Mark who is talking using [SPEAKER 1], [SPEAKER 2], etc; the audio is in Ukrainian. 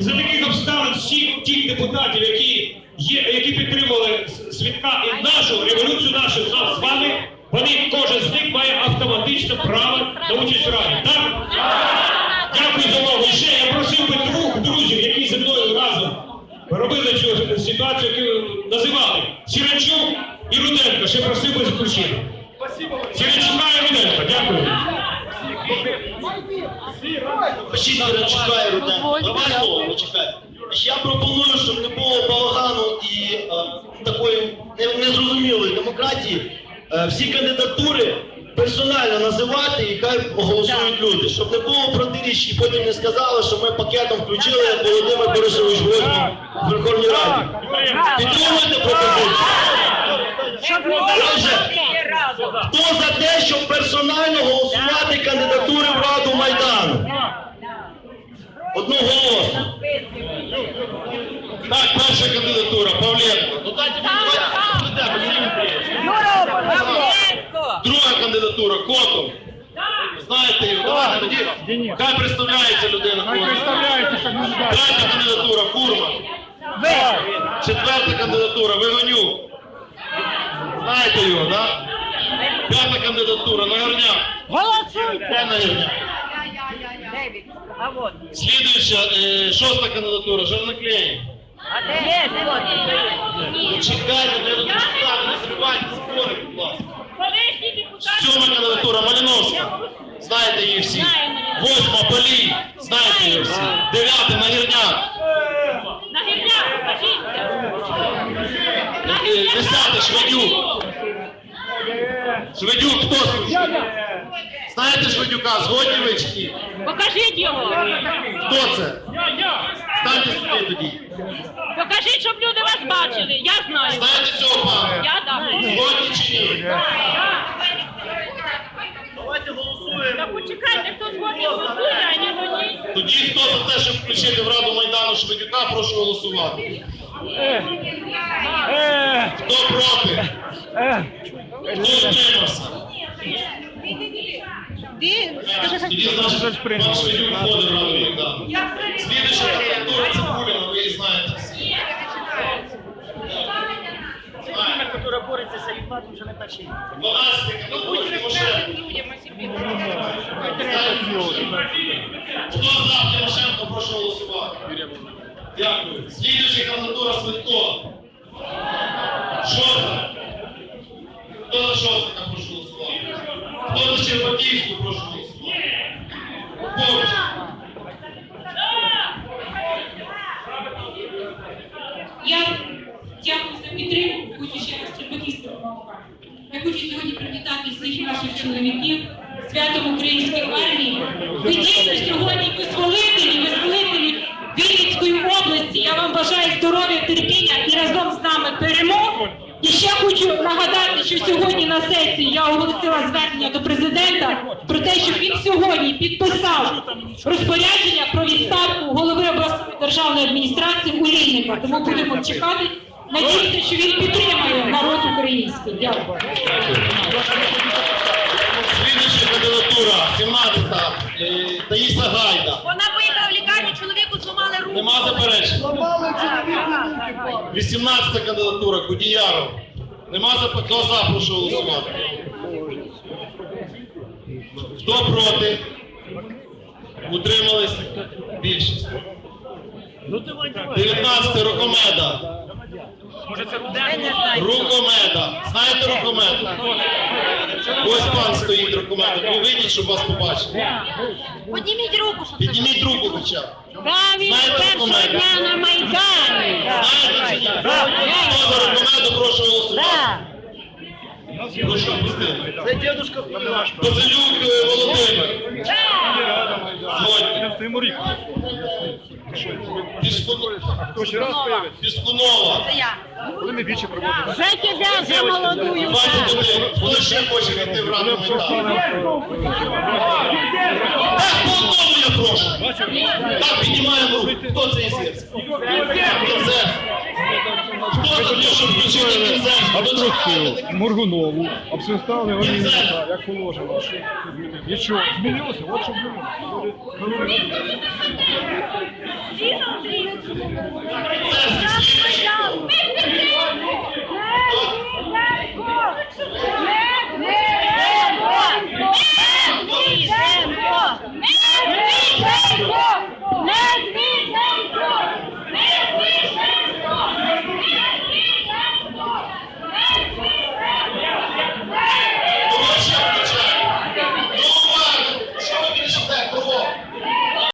[SPEAKER 1] за таких обставин всіх тих депутатів, які є, які підтримували свідка і нашу революцію, нашу нас з вами, вони кожен з них має автоматично право на участь в раді. Так? Дякую за увагу. Ще я просив би двох друзів, які зі мною разом робили цю ситуацію, яку називали Сіранчук і Руденко. Ще просив би заключити. Сіранчука і Руденко. Дякую.
[SPEAKER 2] Давай слово. Я пропоную, щоб не було балагану і е, такої незрозумілої демократії. Е, всі кандидатури персонально називати і хай голосують люди, щоб не було протиріч і потім не сказали, що ми пакетом включили як Володимир Борисович в Верховній Раді. Підтримуєте пропозицію? Отже, Хто за те, щоб персонально голосувати кандидатури в Раду Майдану? Одноголосно.
[SPEAKER 3] Так, перша кандидатура, Павленко. Ну дайте мені давайте прийдемо. Друга кандидатура, Котов. Знаєте його, давайте тоді. Хай представляється людина. Котов. Третя кандидатура, Фурман. Четверта кандидатура, Вигонюк. Знаєте його, так? П'ята кандидатура, Нагорняк.
[SPEAKER 4] Голосуйте!
[SPEAKER 3] Де Нагорняк?
[SPEAKER 4] Девід, а вот.
[SPEAKER 3] Слідуюча, е, шоста кандидатура, Жерноклеєв.
[SPEAKER 4] А де? Вот.
[SPEAKER 3] Чекайте, треба дочитати, не зривайте спори, будь ласка.
[SPEAKER 5] Колишній депутат.
[SPEAKER 3] Сьома кандидатура Маліновська. Знаєте її всі. Восьма Полій. Знаєте її всі. Дев'ята Нагірняк.
[SPEAKER 5] На гірнях, покажіться.
[SPEAKER 3] Е, Десята Шведюк. Шведюк хто служить? Знаєте Шведюка? Згодні ви чи ні?
[SPEAKER 5] Покажіть його.
[SPEAKER 3] Хто це? Станьте сюди тоді.
[SPEAKER 5] Покажіть, щоб люди вас бачили. Я знаю.
[SPEAKER 3] Знаєте цього пана?
[SPEAKER 5] Я так.
[SPEAKER 3] Згодні чи ні?
[SPEAKER 2] Давайте голосуємо.
[SPEAKER 5] Та почекайте, хто згодний голосує, а не гоніть.
[SPEAKER 3] Тоді хто за те, щоб включити в Раду Майдану Шведюка, прошу голосувати. Хто проти? Хто утримався? В Раду Майдану. Слідуюча кандидатура її знаєте всі. Знаєте.
[SPEAKER 4] Яка бореться за владу вже не перший.
[SPEAKER 3] 12 кандидатура Тимошенко. Хто за Тимошенко, прошу голосувати. Дякую. Слідуюча кандидатура Свитко. Шоста. Хто за голосувати. Хто за Щербаківську, прошу. Поруч.
[SPEAKER 6] Я дякую за підтримку, хочу ще раз Чербаківського допомагати. Я хочу сьогодні привітати всіх наших чоловіків святом української армії. Ви дійсно сьогодні визволителі, визволителі Вінницької області. Я вам бажаю здоров'я, терпіння і разом з нами перемог. І ще хочу нагадати, що сьогодні на сесії я оголосила звернення до президента про те, щоб він сьогодні підписав розпорядження про відставку голови обласної державної адміністрації Улійника. Тому будемо чекати. Надіюся, що він підтримає народ український. Дякую.
[SPEAKER 3] Слідуюча кандидатура, 17-та, е, Таїса Гайда.
[SPEAKER 5] Вона поїхала в лікарню, чоловіку зламали руку.
[SPEAKER 3] Нема заперечень. 18 кандидатура Кудіяров. Нема заперечень. Хто за, прошу голосувати. Хто проти? Утримались? Більшість. 19 Рукомеда. Рукомеда. Знаєте Рукомеда? Ось пан стоїть Рукомеда. Ви вийдіть, щоб вас побачили.
[SPEAKER 5] Підніміть руку, щоб
[SPEAKER 3] Підніміть руку хоча б.
[SPEAKER 4] Та він
[SPEAKER 3] Знаєте
[SPEAKER 4] першого
[SPEAKER 3] Рукомеда?
[SPEAKER 4] дня на Майдані.
[SPEAKER 3] Знаєте чи ні? За прошу голосувати.
[SPEAKER 2] Це дедушка
[SPEAKER 3] е, Володимир. Згодні. Піскунова. Піскунова.
[SPEAKER 4] Вже тебе за молодую.
[SPEAKER 3] Вони ще хочуть йти в Раду Майдану. Так, по я прошу. Так, піднімаємо руку. Хто це із
[SPEAKER 2] обструкцію Моргунову, обсвистали Олійника, як положено. І що, змінилося? От що змінилося.